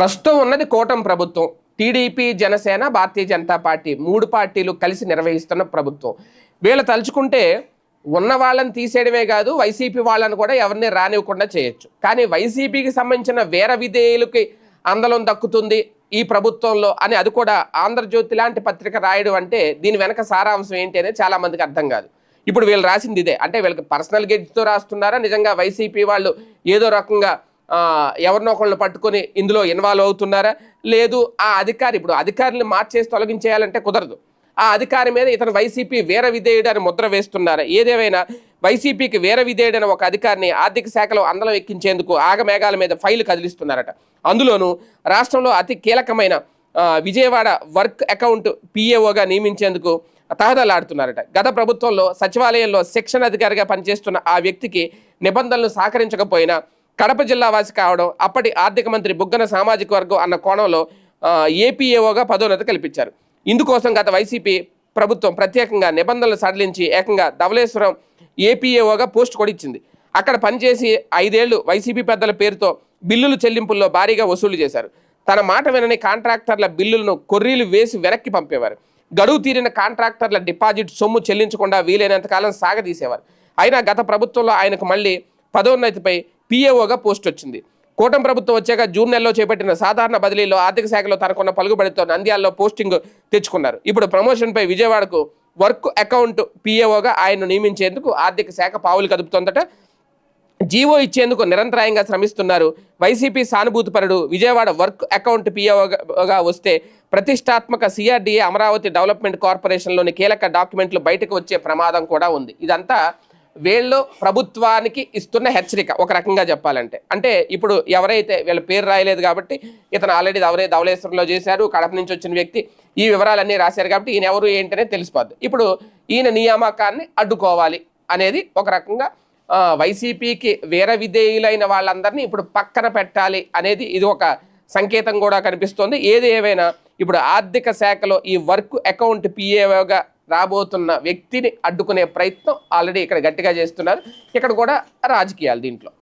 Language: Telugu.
ప్రస్తుతం ఉన్నది కూటమి ప్రభుత్వం. టీడీపీ జనసేన భారతీయ జనతా పార్టీ మూడు పార్టీలు కలిసి నిర్వహిస్తున్న ప్రభుత్వం. వీళ్ళు తలుచుకుంటే ఉన్న వాళ్ళని తీసేయడమే కాదు వైసీపీ వాళ్ళని కూడా ఎవరిని రానివ్వకుండా చేయొచ్చు. కానీ వైసీపీకి సంబంధించిన వేర విధేయులకి అందలం దక్కుతుంది ఈ ప్రభుత్వంలో అని అది కూడా ఆంధ్రజ్యోతి లాంటి పత్రిక రాయడం అంటే దీని వెనక సారాంశం ఏంటి అనేది చాలామందికి అర్థం కాదు. ఇప్పుడు వీళ్ళు రాసింది ఇదే. అంటే వీళ్ళకి పర్సనల్ గెడ్జ్తో రాస్తున్నారా? నిజంగా వైసీపీ వాళ్ళు ఏదో రకంగా ఎవరినో ఒకళ్ళు పట్టుకొని ఇందులో ఇన్వాల్వ్ అవుతున్నారా? లేదు. ఆ అధికారి ఇప్పుడు అధికారులు మార్చేసి తొలగించేయాలంటే కుదరదు. ఆ అధికారి మీద ఇతను వైసీపీ వేర విధేయుడు అని ముద్ర వేస్తున్నారా? ఏదేమైనా వైసీపీకి వేర విధేయుడైన ఒక అధికారిని ఆర్థిక శాఖలో అందలం ఎక్కించేందుకు ఆగమేఘాల మీద ఫైలు కదిలిస్తున్నారట. అందులోనూ రాష్ట్రంలో అతి కీలకమైన విజయవాడ వర్క్ అకౌంట్ పిఏఓగా నియమించేందుకు తహదలాడుతున్నారట. గత ప్రభుత్వంలో సచివాలయంలో సెక్షన్ అధికారిగా పనిచేస్తున్న ఆ వ్యక్తికి నిబంధనలు సహకరించకపోయినా కడప జిల్లా వాసి కావడం అప్పటి ఆర్థిక మంత్రి బుగ్గన సామాజిక వర్గం అన్న కోణంలో ఏపీఏఓగా పదోన్నతి కల్పించారు. ఇందుకోసం గత వైసీపీ ప్రభుత్వం ప్రత్యేకంగా నిబంధనలు సడలించి ఏకంగా ధవలేశ్వరం ఏపీఏఓగా పోస్ట్ కూడా ఇచ్చింది అక్కడ పనిచేసి ఐదేళ్ళు వైసీపీ పెద్దల పేరుతో బిల్లులు చెల్లింపుల్లో భారీగా వసూలు చేశారు. తన మాట వినని కాంట్రాక్టర్ల బిల్లులను కొర్రీలు వేసి వెనక్కి పంపేవారు. గడువు తీరిన కాంట్రాక్టర్ల డిపాజిట్ సొమ్ము చెల్లించకుండా వీలైనంత కాలం సాగదీసేవారు. అయినా గత ప్రభుత్వంలో ఆయనకు మళ్ళీ పదోన్నతిపై పిఏఓగా పోస్ట్ వచ్చింది. కూటమి ప్రభుత్వం వచ్చాక జూన్ నెలలో చేపట్టిన సాధారణ బదిలీలో ఆర్థిక శాఖలో తనకున్న పలుకుబడితో నంద్యాలలో పోస్టింగ్ తెచ్చుకున్నారు. ఇప్పుడు ప్రమోషన్పై విజయవాడకు వర్క్ అకౌంట్ పిఏఓగా ఆయన్ను నియమించేందుకు ఆర్థిక శాఖ పావులు కదుపుతోందట. జీవో ఇచ్చేందుకు నిరంతరాయంగా శ్రమిస్తున్నారు. వైసీపీ సానుభూతిపరుడు విజయవాడ వర్క్ అకౌంట్ పిఓగా వస్తే ప్రతిష్టాత్మక సిఆర్డీఏ అమరావతి డెవలప్మెంట్ కార్పొరేషన్లోని కీలక డాక్యుమెంట్లు బయటకు వచ్చే ప్రమాదం కూడా ఉంది. ఇదంతా వీళ్ళు ప్రభుత్వానికి ఇస్తున్న హెచ్చరిక ఒక రకంగా చెప్పాలంటే. అంటే ఇప్పుడు ఎవరైతే వీళ్ళ పేరు రాయలేదు కాబట్టి ఇతను ఆల్రెడీ ఎవరే ధవలేశ్వరంలో చేశారు కడప నుంచి వచ్చిన వ్యక్తి ఈ వివరాలన్నీ రాశారు కాబట్టి ఈయన ఎవరు ఏంటనే తెలిసిపోద్ది. ఇప్పుడు ఈయన నియామకాన్ని అడ్డుకోవాలి అనేది ఒక రకంగా వైసీపీకి వేర విధేయులైన వాళ్ళందరినీ ఇప్పుడు పక్కన పెట్టాలి అనేది ఇది ఒక సంకేతం కూడా కనిపిస్తోంది. ఏది ఏవైనా ఇప్పుడు ఆర్థిక శాఖలో ఈ వర్క్ అకౌంట్ పిఏగా రాబోతున్న వ్యక్తిని అడ్డుకునే ప్రయత్నం ఆల్రెడీ ఇక్కడ గట్టిగా చేస్తున్నారు. ఇక్కడ కూడా రాజకీయాలు దీంట్లో.